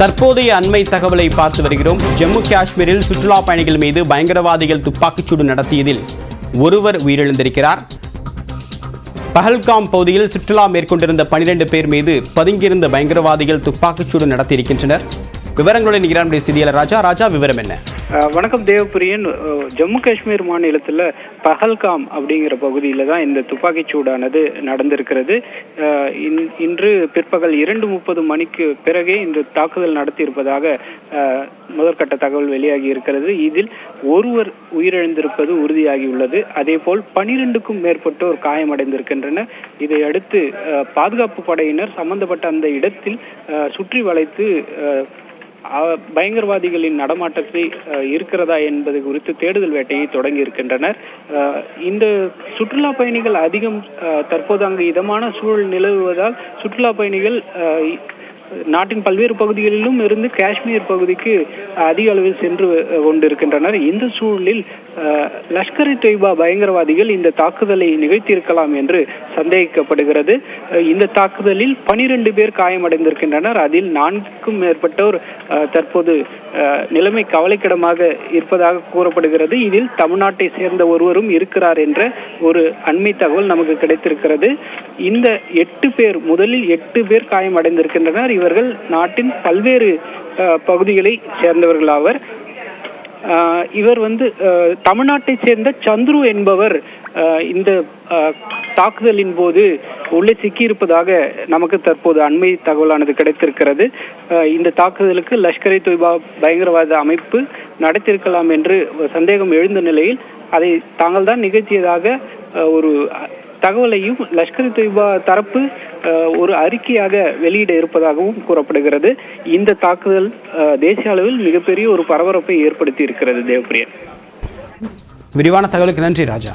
தற்போதைய அண்மை தகவலை பார்த்து வருகிறோம். ஜம்மு காஷ்மீரில் சுற்றுலா பயணிகள் மீது பயங்கரவாதிகள் துப்பாக்கிச்சூடு நடத்தியதில் ஒருவர் உயிரிழந்திருக்கிறார். பஹல்காம் பகுதியில் சுற்றுலா மேற்கொண்டிருந்த 12 பேர் மீது பதுங்கியிருந்த பயங்கரவாதிகள் துப்பாக்கிச்சூடு நடத்தியிருக்கின்றனர். விவரங்களுடன் இரான் செய்தியாளர் ராஜா. ராஜா விவரம் என்ன? வணக்கம் தேவபுரியன். ஜம்மு காஷ்மீர் மாநிலத்தில் பஹல்காம் அப்படிங்கிற பகுதியில் தான் இந்த துப்பாக்கிச் சூடானது நடந்திருக்கிறது. இன்- இன்று பிற்பகல் இரண்டு முப்பது மணிக்கு பிறகே இந்த தாக்குதல் நடத்தியிருப்பதாக முதற்கட்ட தகவல் வெளியாகி இருக்கிறது. இதில் ஒருவர் உயிரிழந்திருப்பது உறுதியாகியுள்ளது. அதேபோல் பனிரெண்டுக்கும் மேற்பட்டோர் காயமடைந்திருக்கின்றனர் இதையடுத்து பாதுகாப்பு படையினர் சம்பந்தப்பட்ட அந்த இடத்தில் சுற்றி வளைத்து பயங்கரவாதிகளின் நடமாட்டத்தை அஹ், இருக்கிறதா என்பது குறித்து தேடுதல் வேட்டையை தொடங்கி இருக்கின்றனர். அஹ், இந்த சுற்றுலா பயணிகள் அதிகம் அஹ், தற்போது அங்கு இதமான சூழல் நிலவுவதால் சுற்றுலா பயணிகள் அஹ், நாட்டின் பல்வேறு பகுதிகளிலும் இருந்து காஷ்மீர் பகுதிக்கு அதிக அளவில் சென்று கொண்டிருக்கின்றனர். இந்த சூழலில் லஷ்கர் இ தொய்பா பயங்கரவாதிகள் இந்த தாக்குதலை நிகழ்த்தியிருக்கலாம் என்று சந்தேகிக்கப்படுகிறது. இந்த தாக்குதலில் பனிரெண்டு பேர் காயமடைந்திருக்கின்றனர். அதில் நான்குக்கும் மேற்பட்டோர் தற்போது நிலைமை கவலைக்கிடமாக இருப்பதாக கூறப்படுகிறது. இதில் தமிழ்நாட்டை சேர்ந்த ஒருவரும் இருக்கிறார் என்ற ஒரு அண்மை தகவல் நமக்கு கிடைத்திருக்கிறது. இந்த எட்டு பேர் முதலில் எட்டு பேர் காயமடைந்திருக்கின்றனர். இவர்கள் நாட்டின் பல்வேறு பகுதிகளை சேர்ந்தவர்களாவர். ஆஹ் இவர் வந்து தமிழ்நாட்டை சேர்ந்த சந்துரு என்பவர் இந்த தாக்குதலின் போது உள்ளே சிக்கியிருப்பதாக நமக்கு தற்போது அண்மை தகவலானது கிடைத்திருக்கிறது. இந்த தாக்குதலுக்கு லஷ்கர் இ தொய்பா பயங்கரவாத அமைப்பு நடத்தியிருக்கலாம் என்று சந்தேகம் எழுந்த நிலையில் அதை தாங்கள் தான் நிகழ்த்தியதாக ஒரு தகவலையும் லஷ்கர் தொய்பா தரப்பு ஒரு அறிக்கையாக வெளியிட இருப்பதாகவும் கூறப்படுகிறது. இந்த தாக்குதல் தேசிய அளவில் மிகப்பெரிய ஒரு பரபரப்பை ஏற்படுத்தி இருக்கிறது தேவப்பிரியன். விரிவான தகவலுக்கு நன்றி ராஜா.